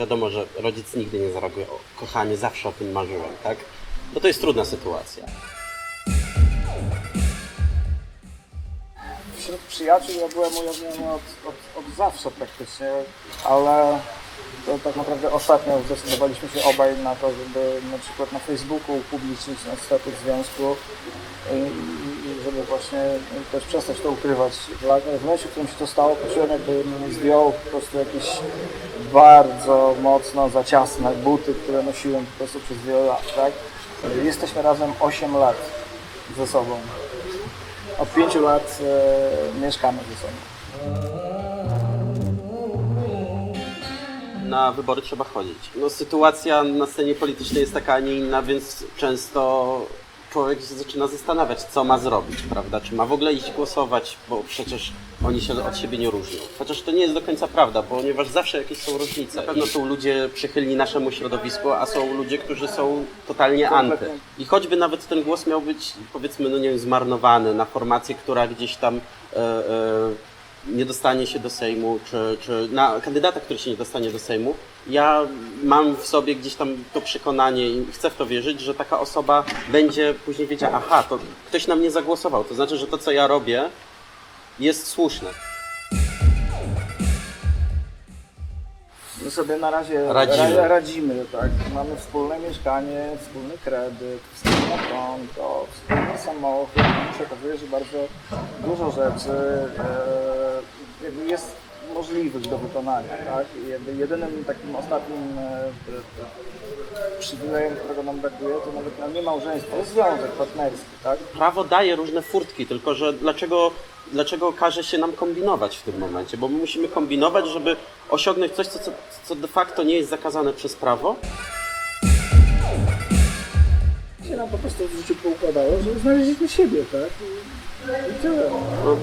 wiadomo, że rodzic nigdy nie zareaguje, kochanie, zawsze o tym marzyłem, tak? Bo to jest trudna sytuacja. Wśród przyjaciół ja byłem ujawniony od, od, od zawsze praktycznie, ale to tak naprawdę ostatnio zdecydowaliśmy się obaj na to, żeby na przykład na Facebooku upublicznić nasz status związku i żeby właśnie też przestać to ukrywać. W momencie, w którym się to stało, poczułem jakby zdjął po prostu jakieś bardzo mocno za ciasne buty, które nosiłem po prostu przez wiele lat, tak? Jesteśmy razem 8 lat ze sobą. Od 5 lat e, mieszkamy ze sobą. Na wybory trzeba chodzić. No, sytuacja na scenie politycznej jest taka, a nie inna, więc często człowiek się zaczyna zastanawiać, co ma zrobić, prawda? Czy ma w ogóle iść głosować, bo przecież oni się od siebie nie różnią. Chociaż to nie jest do końca prawda, ponieważ zawsze jakieś są różnice. Na pewno są ludzie przychylni naszemu środowisku, a są ludzie, którzy są totalnie anty. I choćby nawet ten głos miał być, powiedzmy, no nie wiem, zmarnowany na formację, która gdzieś tam e, e, nie dostanie się do Sejmu, czy, czy na kandydata, który się nie dostanie do Sejmu, ja mam w sobie gdzieś tam to przekonanie i chcę w to wierzyć, że taka osoba będzie później wiedziała, aha, to ktoś na mnie zagłosował, to znaczy, że to, co ja robię, jest słuszne. My sobie na razie Radzimy. ra- radzimy tak? Mamy wspólne mieszkanie, wspólny kredyt, wspólne konto, wspólny samochód. Się okazuje, że bardzo dużo rzeczy e, jakby jest możliwych do wykonania. Tak? I jedynym takim ostatnim e, przywilejem, którego nam brakuje, to nawet no, nie małżeństwo, jest związek partnerski. Tak? Prawo daje różne furtki, tylko że dlaczego, dlaczego każe się nam kombinować w tym momencie? Bo my musimy kombinować, żeby osiągnąć coś, co, co, co de facto nie jest zakazane przez prawo, się nam po prostu w życiu poukładało, że znaleźliśmy siebie, tak? I, i tyle. No,